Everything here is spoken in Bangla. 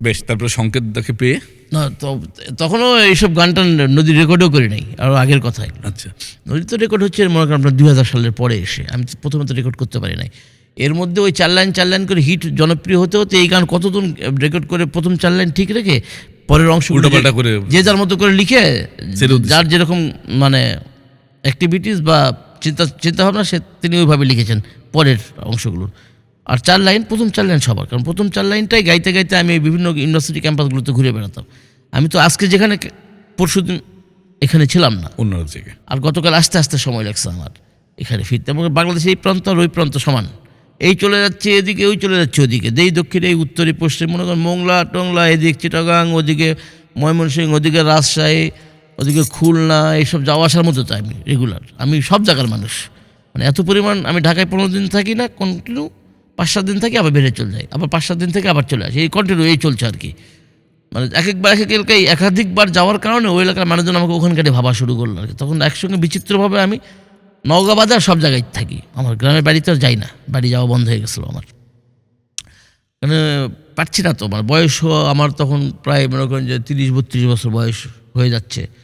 বেশ তারপরে সংকেত দেখে পেয়ে? না তো তখনও এইসব গানটা নদীর রেকর্ডও করি নাই আরও আগের কথাই। আচ্ছা। নদী তো রেকর্ড হচ্ছে মনে করেন আপনার দুই হাজার সালের পরে এসে আমি প্রথমে তো রেকর্ড করতে পারি নাই। এর মধ্যে ওই চার লাইন চার লাইন করে হিট জনপ্রিয় হতে হতে এই গান কতদিন রেকর্ড করে প্রথম চার লাইন ঠিক রেখে পরের অংশ উল্টোপাল্টা করে যে যার মতো করে লিখে যার যেরকম মানে অ্যাক্টিভিটিস বা চিন্তা চিন্তাভাবনা সে তিনি ওইভাবে লিখেছেন পরের অংশগুলোর। আর চার লাইন প্রথম চার লাইন সবার। কারণ প্রথম চার লাইনটাই গাইতে গাইতে আমি বিভিন্ন ইউনিভার্সিটি ক্যাম্পাসগুলোতে ঘুরে বেড়াতাম। আমি তো আজকে যেখানে পরশু দিন এখানে ছিলাম না। অন্য জায়গায় আর গতকাল আস্তে আস্তে সময় লাগছে আমার এখানে ফিরতে। এবং বাংলাদেশে এই প্রান্ত আর ওই প্রান্ত সমান। এই চলে যাচ্ছে এদিকে ওই চলে যাচ্ছে ওদিকে। দেই দক্ষিণে এই উত্তরে পশ্চিম। মনে করেন মোংলা টংলা এদিক চিটাগাং ওদিকে ময়মনসিংহ ওদিকে রাজশাহী ওদিকে খুলনা এইসব যাওয়া আসার মতো তো আমি রেগুলার আমি সব জায়গার মানুষ। মানে এত পরিমাণ আমি ঢাকায় পনেরো দিন থাকি না কন্টিনিউ পাঁচ সাত দিন থেকে আবার বেড়ে চলে যায়, আবার পাঁচ সাত দিন থেকে আবার চলে আসি, এই কন্টিনিউ এই চলছে আর কি। মানে এক একবার, এক এক এলাকায় একাধিকবার যাওয়ার কারণে ওই এলাকার মানুষজন আমাকে ওখানকারে ভাবা শুরু করল আর কি। তখন একসঙ্গে বিচিত্রভাবে আমি নওগাঁ বাজার সব জায়গায় থাকি। আমার গ্রামের বাড়িতে যাই না, বাড়ি যাওয়া বন্ধ হয়ে গেছিল আমার। মানে পারছি না তো আমার বয়স আমার তখন প্রায় মনে করেন যে তিরিশ, বত্রিশ বছর বয়স হয়ে যাচ্ছে।